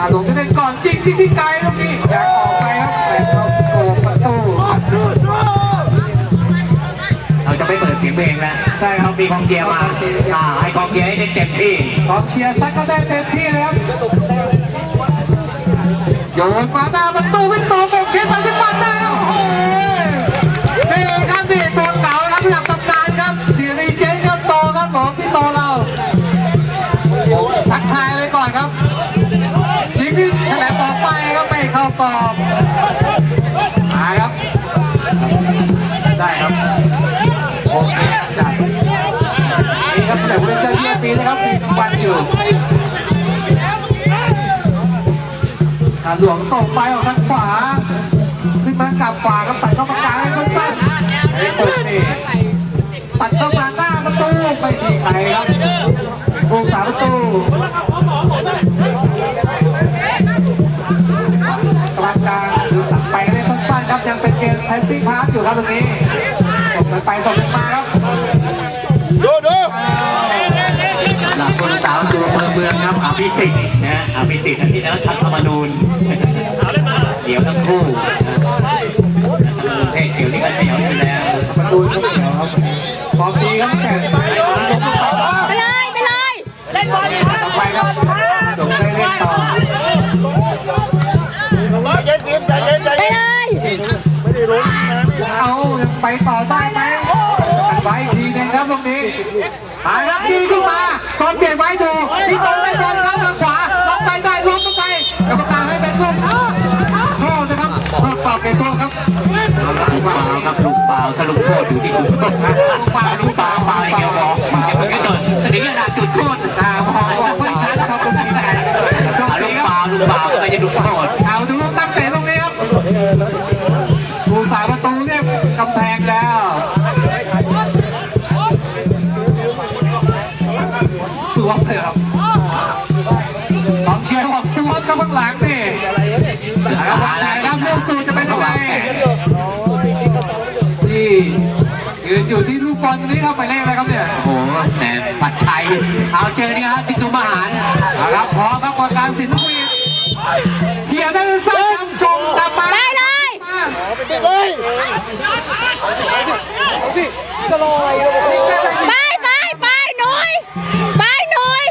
าหลวงจะเล่นก่อนยิงที่ที่ไกลตรงนี้อยากออกไปครับแต่เข้าโกงประตูเราจะไม่เปิดเสียงเพลงแล้วใช่คเรารับมีกองเกียร์มาอ่าให้กองเกียร์ให้ได้เต็มที่กองเชียร์ซัดก็ได้เต็มที่เลยครับโยนมาหน้าประตูไม่ตรงก ไม่เข้ากรอบมาครับ ได้ครับโอเคจัดนี่ครับแต่ผู้เล่นเจ้าเยี่ยปีนะครับมีรางวัลอยู่ทาหลวงส่งไปออกทางขวา ขึ้นมากลับขวาครับตัดเข้ามากลางให้สั้นๆไอ้ปุ๊บนี่ตัดเข้ามาหน้าประตูไม่มีใครครับผู้สาประตู ยังเป็นเกมแพสซี่พาร์อยู่ครับตรงนี้ส่งกันไปส่งกันมาครับดูดูหลักคนสาวตัวเมืองเมืองครับอภิสิทธิ์นะอภิสิทธิ์อันนี้นะทัศธรรมนูญเดี๋ยวทั้งคู่เทศเกี่ยวนี่กันเหนียวอยู่แล้วประตูก็เขียวครับพร้อมดีครับแต่ไปของลง กเปล่าครับลูกป่าถ้าลูกโทษอยู่ที่ลูกโทษลูกเปล่าลูกเปล่าเปล่าไอ้เดียวบอกอย่าเพิ่งให้เดถึงขนาดจุดโทษตาพองบอกไม่ชัดครับตรงนี้แต่ลูกครับเปล่าลูกป่าก็จะลูกโทษเอาดูตั้งแต่ตรงนี้ครับ เอาเจอนี่ครับที่ตุ้มหารเอาครับพร้อมครับกรรมการสินทุวีเขียนได้สั้นนำส่งกลับมาไปเลยมาปิดเลยไปไปไปหนุ่ยไปหนุ่ย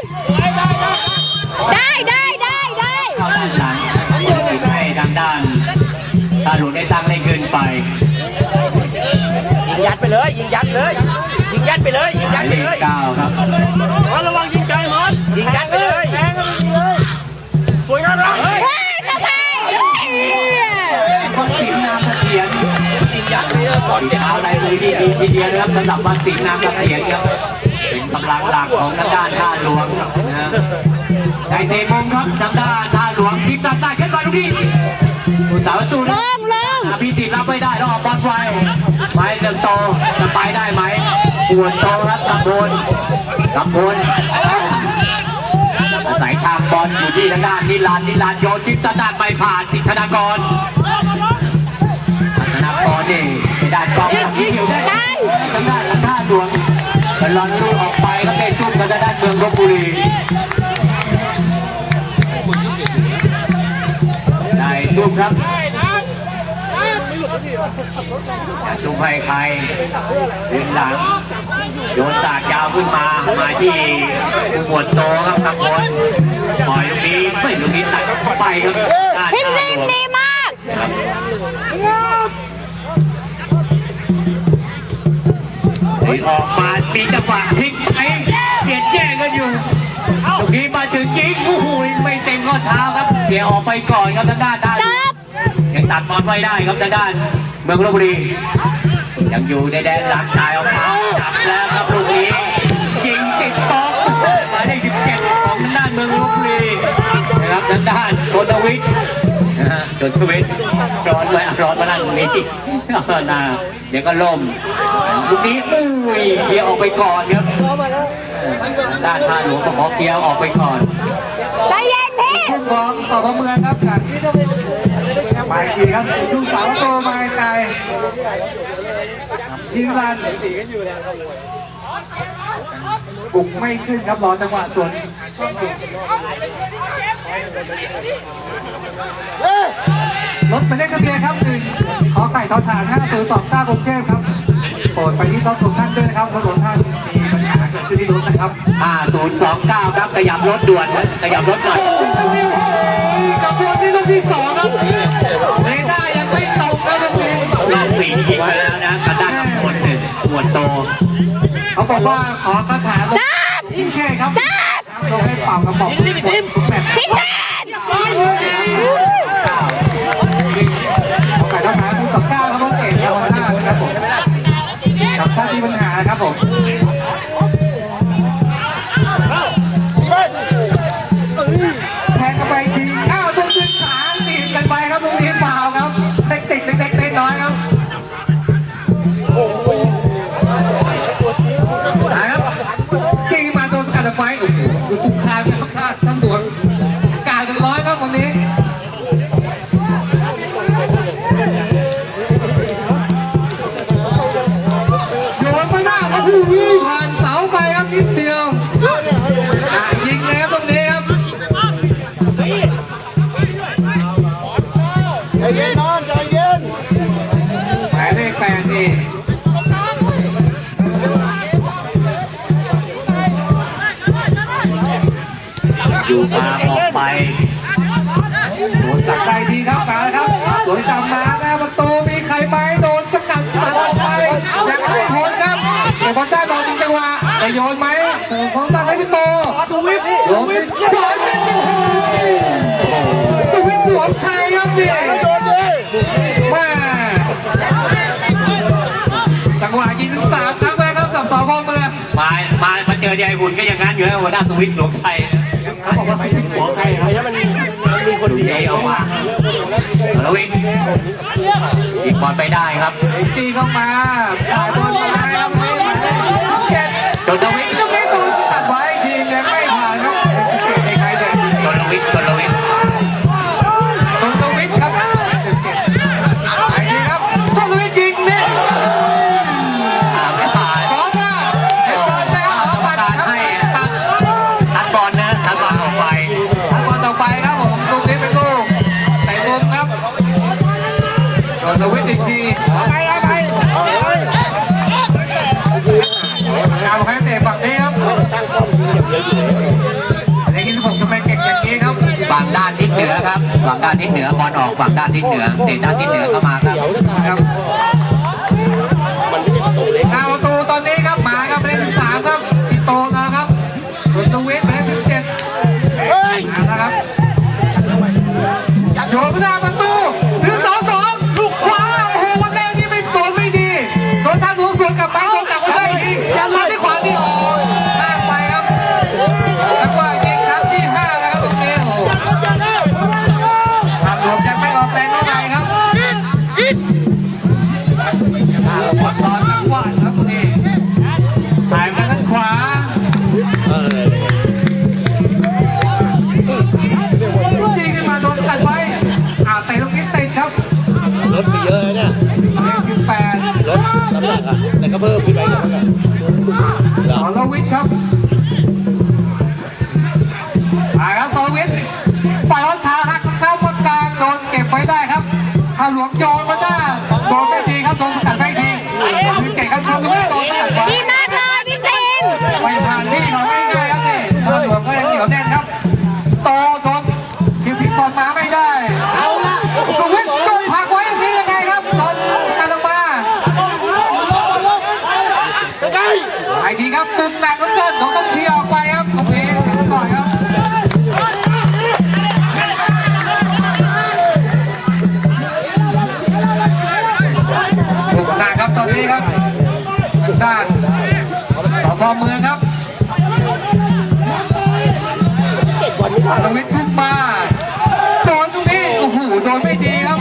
ได้ได้ได้ได้เข้าด้านหลังติดให้ทางด้านตาหลวงได้ตั้งเล่นเกินไปยิงยัดไปเลย ยิงยัดเลย ยิงยัดไปเลยยิงหยัมาดยไปเลเลขยเก้าครับ ฝีเจ็บเท้าลายมือที่ดีทีเดียวนะครับสำหรับวัดสิงห์นามเสถียรครับเป็นกำลังหลักของทางด้านท่าหลวงนะในเตะมุมครับทางด้านท่าหลวงทีมต่างๆขึ้นมาลูกนี้ผู้สาวประตูลนะงลงอาพี่ติดรับไม่ได้ต้องออกบอลไวไม้เริ่มโตจะไปได้ไหมปวดโตครับกำพลกำพลอาศัยทางบอลอยู่ที่ทางด้านนิรันดร์นิรันดร์โยนทิพย์ด้านไปผ่านติดธนากรธนากรนี่ใน ด้านกองหลังที่อยู่ได้ทางด้านทางด้านหลวงบอลลอนลูกออกไปแล้วเป็นทุ่มกันทางด้านเมืองลบบุรีได้ทุ่มครับจุงไผ่ใครเดินหลังโยนตากยาวขึ้นมามาที่ผู้หมวดโตครับกำพลปล่อยลูกนี้ไม่ลูกนี้ตัดเข้าไปครับด้านพิมหน้าลินหลวงดีมาก นี่ออกมามีจังหวะทิ้งไปเปลี่ยนแย่งกันอยู่ลูกนี้มาถึงจริงโอ้โหไม่เต็มข้อเท้าครับเดี๋ยวออกไปก่อนครับทางด้านด้านจบยังตัดบอลไว้ได้ครับทางด้าน เมืองลบบุรียังอยู่ในแดนหลังจ่ายออกมาจับแล้วครับลูกนี้ยิงติดบล็อกหมายเลข17ของทางด้านเมืองลบบุรีนะครับทางด้านโกนวิทย์นะฮะโกนวิทย์ร้อนไว้ร้อนมานั่งตรงนี้ นะเดี๋ยวก็ล่มลูกนี้อุ้ยเกียร์ออกไปก่อนครับทางด้านท่าหลวงก็ขอเกียร์ออกไปก่อนใจเย็นพี่ทุ่มของสพเมืองครับจากไปอีกทีครับทุกสาวโตมาไกลยิงรัน บุกไม่ขึ้นครับรอจังหวะสวนช่องอยู่รถไปเลขทะเบียนครับหนึ่งขอไก่ทอฐาน5029กรุงเทพครับโปรดไปที่รถของท่านด้วยนะครับรถของท่านมีปัญหาเกิดขึ้นที่รถนะครับ5029 ครับขยับรถด่วนขยับรถหน่อยตรงนี้โอ้ยกับบอลที่ลูกที่สองครับเรด้ายังไม่ตรงครับตรงนี้รอบสี่ยิงไปแล้วนะกระด้านทั้งหมดหนึ่งหมวดโต เขาบอกว่าขอกระถางยิ่งเช่ครับลงให้เป่ากระบอกทุกคนทุกแมตช์พี่เต้น มาหน้าประตูมีใครไหมโดนสกัดตัดออกไปยังไม่พ้นครับเซบอลได้รอจริงจังหวะจะโยนไหมเสริมของตันให้พี่โตโยนไปขวาเส้นโอ้โหสวิตหลวมชัยครับนี่โดนดิแม่จังหวะยิงถึงสามครั้งเลยครับกับสองกองมือมามามาเจอยายหุ่นก็อย่างนั้นอยู่แล้วหัวหน้าสวิตหลวงชัยเขาบอกว่าสวิตหัวใครครับแล้วมัน มันมีคนเดียวเดียวมาสวิตอีกบอลไปได้ครับจีเข้ามาถ่ายบอลมาครับเจ็ดจนทวิท ตั้งป้อมยิงอย่างเดียวอยู่เลยอันนี้ผมทำไมเก่งอย่างนี้ครับฝั่งด้านทิศเหนือครับฝั่งด้านทิศเหนือบอลออกฝั่งด้านทิศเหนือเตะด้านทิศเหนือเข้ามาครับครับมันไม่ใช่ประตูเล็กหน้าประตู อะแต่ก็เพิ่มขึ้นไปเยอะเลยสรวิทย์ครับมาครับสอนวิทย์ปล่อยรถเท้าหักเข้ามากลางโดนเก็บไว้ได้ครับถ้าหลวงโย ไอ้ทีครับมุมหนักก็เกินต้องต้องเคลียร์ออกไปครับตรงนี้ถึงก่อนครับมุมหนักครับตอนนี้ครับทางด้านสพเมืองครับเก็บบอลไม่อทันวิทย์ขึ้นมาโดนตรงนี้โอ้โหโดนไม่ดีครับ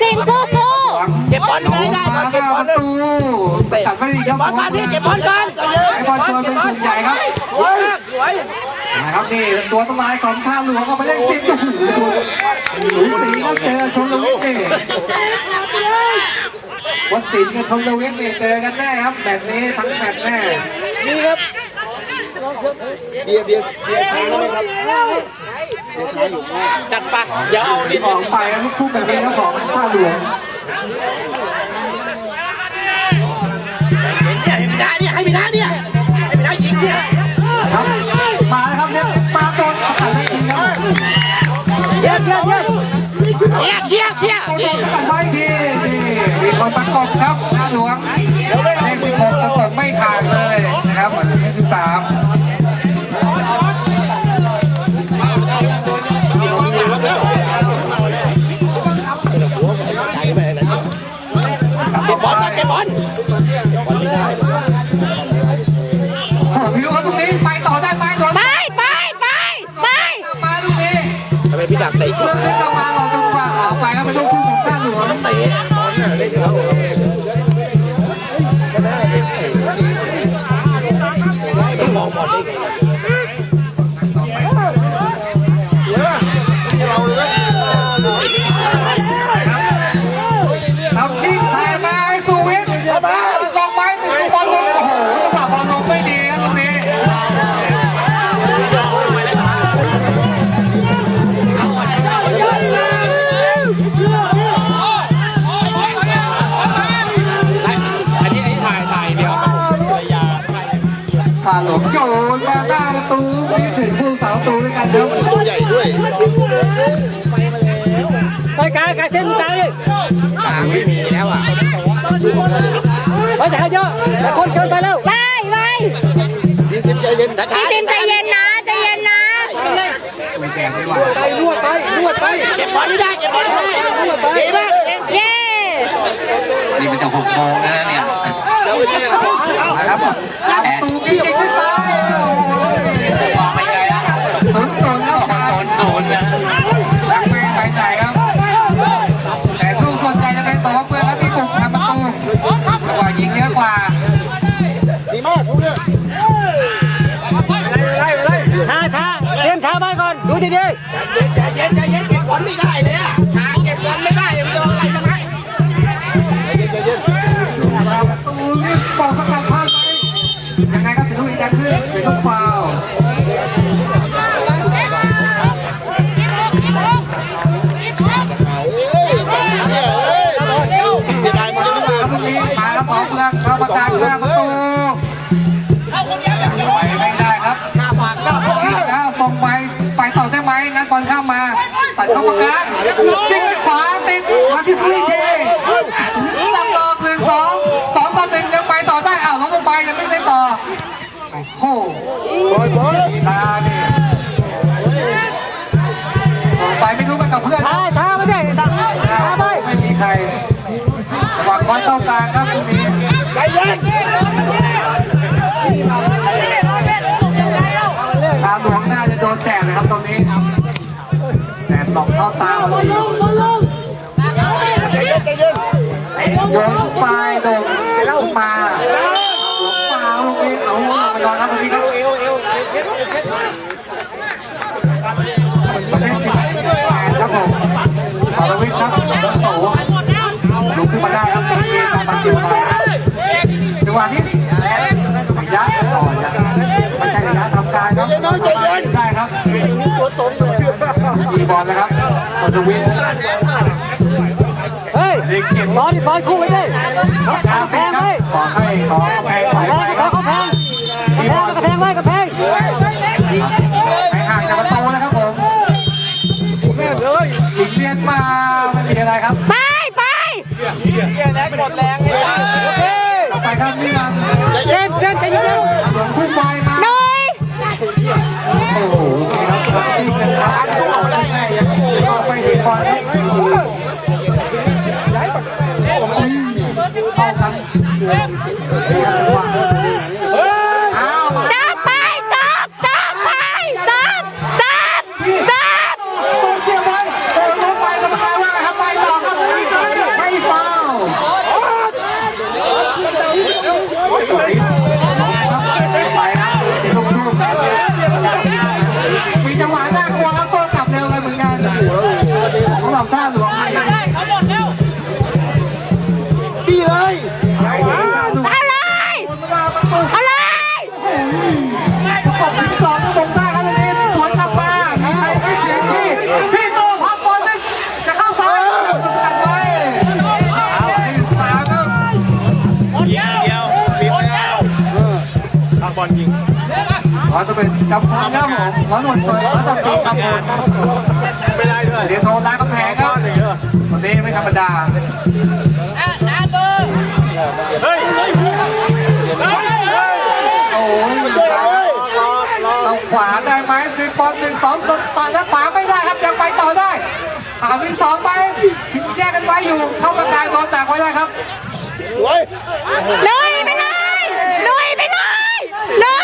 ซินสู้สู้เก็บบอลไงได้ก่อนมาหเก็บน้าบอปลระตูตัดไม่ดีคเก็รับบอลมาดิเก็บบอลกันไอ้บอลชนเป็นส่วนใหญ่ครับสวยสวยนะนะครับนี่ตัวต้นไม้ของข้าหลวงก็ไปเล่นสิบโอ้โหดูหนูสีครับเจอชนลวิทย์นี่วัดสินกับชนลวิทย์นี่เจอกันแน่ครับแบบนี้ทั้งแมตช์แน่เบียร์เบียร์เบียร์ช้าแล้วไหมครับ จัดไปเดี๋ยวเอาที่บอกไปครับลูกคู่แบบนี้ครับของข้าหลวงเนี่ยให้พี่น้เนี่ยให้พี่น้เนี่ยให้พี่น้ยิงเนี่ยครับมาแล้วครับเนี่ยมาโดนขันไม่ดีครับเยี่ยมเยี่ยมเยี่ยมเคลียร์เคลียร์เคลียร์โดนขันไว้ทีนี่มีคนประกบครับ พี่ดักเตะเรื่องนี้กลับมาหลอกจังหวะออกไปครับเป็นลูกคู่ของข้าหลวงเตะ ไม่มีแล้วอะไปแต่เยอะแต่คนเกินไปแล้วไปไปยี่สิบใจเย็นช้าพี่ซิมใจเย็นนะใจเย็นนะไม่แก่ไม่ไหวไปนวดไปนวดไปเก็บบอลได้เก็บบอลได้นวดไปดีมากเย้นี่มันจะหกโมงแล้วนะเนี่ยนะครับประตูยิงยิงที่ซ้าย ใจเย็นใจเย็นเก็บบอลไม่ได้เลยอะหาเก็บบอลไม่ได้ยังโดนอะไรทำไมใจเย็นใจเย็นประตูนี่ตกสกัดพลาดไปยังไงก็ถึงลูกอีกจะขึ้นเป็นลูกฟา สว่างคอยต้องการครับตรงนี้ใจเย็นตาหลวงน่าจะโดนแตกนะครับตรงนี้แต่ตกเข้าตาพอดีใจเย็นใจเย็นไอ้โยนลูกปลายโดนแล้วมาหลวงปลาลูกนี้เอาไปนอนครับตรงนี้ครับประเภทสิบแปดครับผมสรวิทย์ครับโสลุกขึ้นมาได้ำการครับได้ครับตัวตรงเลยมีบอลนะครับสรวิทย์เฮ้ยเด็กเก็บบอลที่ซอยคู่ไว้ดิยาแพสิงครัไว้บขอให้ขอกระแพงถอยแเป็นจำพลครับผมร้อยตำรวจโทร้อยตำรวจตรีจำพลไม่ได้ด้วยเรียนโทรตายกำแพงครับคนนี้ไม่ธรรมดาเฮ้ยโอ้ยเอาขวาได้ไหมหนึ่งปอนดึงสองต่อหน้าขวาไม่ได้ครับยังไปต่อได้เอาหนึ่งสองไปแยกกันไว้อยู่เข้ากลางโดนแตกไว้ได้ครับเลุยไปเลยเลยไปเลยเลย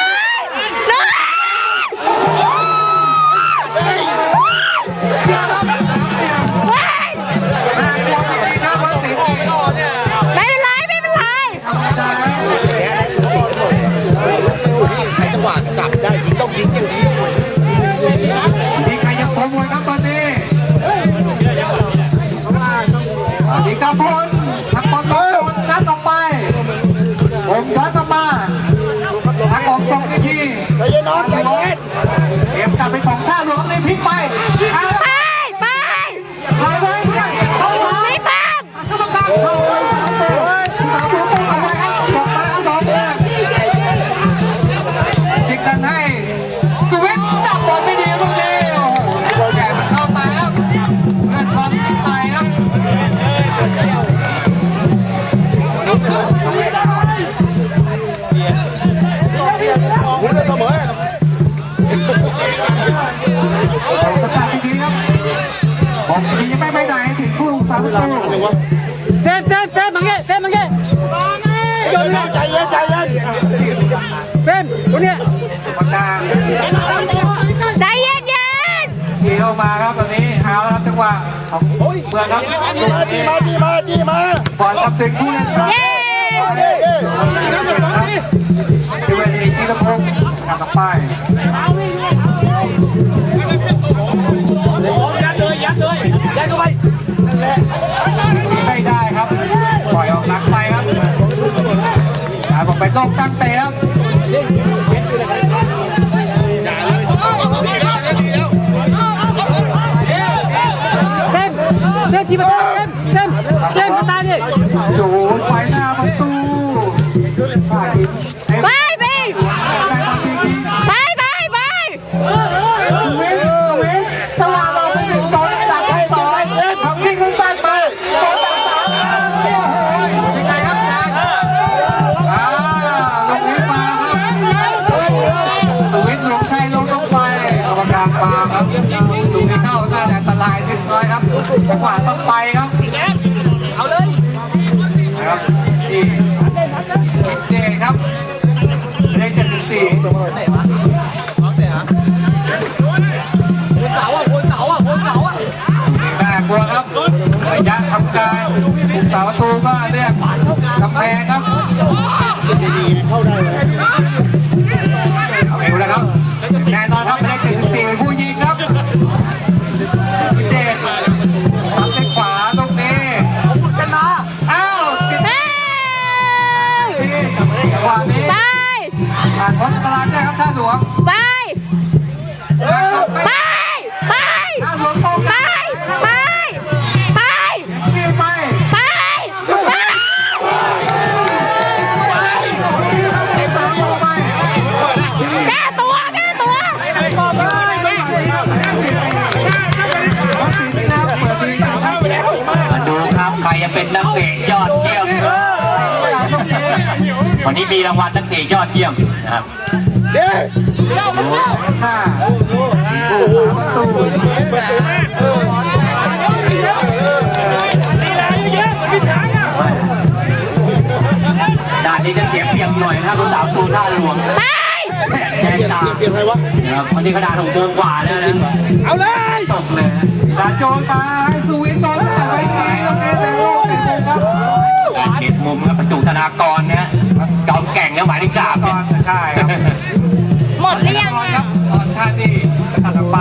งผู้สามประตูเดี๋ยวะเซนเซนเซนมังเงี้ยเซนมังเงี้ยใจเย็นใจเย็นเซนตัวเนี้ยใจเย็นเย็นเชียวมาครับตอนนี้เอาครับจังหวะของเมื่อครับลูกดีมาดีมาดีมาบอลครับถึงผู้เล่นครับเย้ชิวดีจีรพงศ์กลับต่อไปยัดเลยยัดเลยยัดเข้าไป ลูกนี้เข้าน่าจะอันตรายนิดน้อยครับจังหวะต้องไปครับเอาเลยนะครับที่เจครับเลขเจ็ดสิบสี่บัวครับระยะทำการผู้สาประตูก็เรียกกำแพงครับเอาเรายได้ครับท่าหลวงไปนะครับไป ไปท่าหลวงโตไปกันไป ไป ที่ไปไป ไปไอ้สามเข้าไปแก้ตัว แก้ตัววัดศรีนี่นะครับเปิดดีนะครับมาดูครับใครจะเป็นนักเตะยอดเยี่ยมไม่เอาตรงนี้ วันนี้มีรางวัลนักเตะยอดเยี่ยมนะครับ เด้หน้าผู้สาประตูเปิดสูงมากเออด้านนี้จะเสียเปรียบหน่อยนะครับคุณสาวตูท่าหลวงไปแดงเปลี่ยนตาเปลี่ยนเปลี่ยนใครวะนะครับวันนี้กระดาษหกโมงกว่าแล้วนะเอาเลยตกเลยนะดาโจนมาให้สวิตโดนแต่ไว้ทีตรงนี้เป็นโลกในมุมครับการเก็บมุมครับประจุธนากรนะฮะจอมแก่งนะหมายเลขสามตเนี่อยนใช่ครับหม ดหรือยังตอนคอะรับตอนท่านี่จะตัดออกไป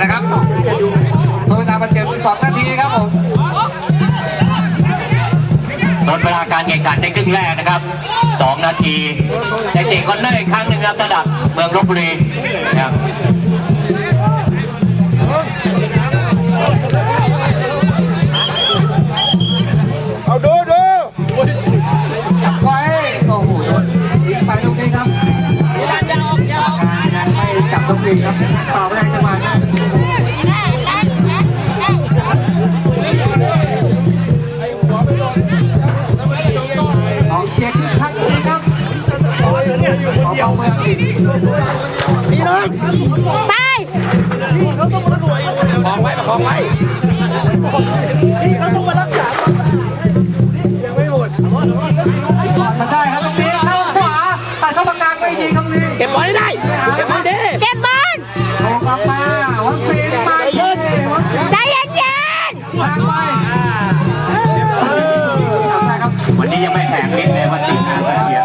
นะครับโทษเวลาบาดเจ็บสองนาทีครับผมลดเวลาการแข่งขันในครึ่งแรกนะครับสองนาทีในเตะคอนเนอร์อีกครั้งหนึ่งครับระดับเมืองลบบุรีนะครับ ทางไปเออทำได้ครับวันนี้ยังไม่แข่งนิดเลยวันนี้นะเพียง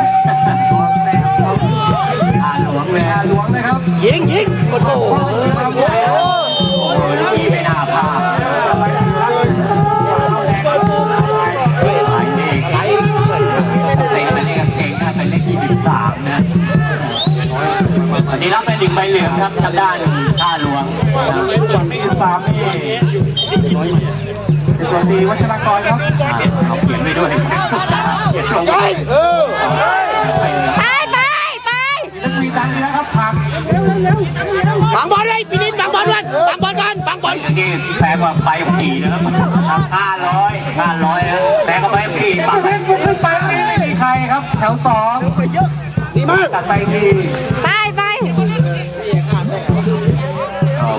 อ่าหลวงเลยหาหลวงนะครับ ยิงยิงโอ้โหโอ้โหโอ้ยนี้ไม่น่าพลาดหลายนี่ไหลเต็งมันนี่กับเก่งน่าเป็นเลขที่สิบสามนะวันนี้รับเป็นหนึ่งใบเหลืองครับทางด้านท่าหลวงสามนี่ ตัวดีวัชรกรครับอ่าเอาเขียนไปด้วยเขียนลงใช่เออไปเหลืองๆไปไปไปมีนักวีดังนี่นะครับผักบังบอลเลยพี่นิดบังบอลกันบังบอลกันบังบอลอันนี้แพงกว่าใบขับขี่นะครับห้าร้อยห้าร้อยนะแพงกว่าใบขับขี่สุปากเทพบุกขึ้นไปนี่ไม่มีใครครับ แถวสองดีมากตัดไปที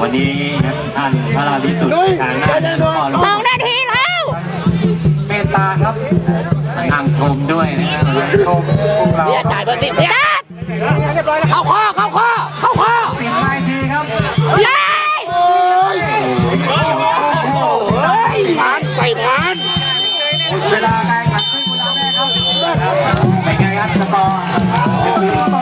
วันนี้นะท่านพระราชินีทางหน้านั้นก็ลสองงนาทีแล้วเมตตาครับนั่งชมด้วยนะครับชมพวกเราเนี่ยจ่ายเบอร์สิบเนี่ยจัดเข้าข้อเข้าข้อเข้าข้อปิดไม้ทีครับเลยโอ้ยโอ้ยผ่านใส่ผ่านเวลาการแข่งขันขึ้นเวลาแรกครับเป็นไงครับสกอร์ต่อศูนย์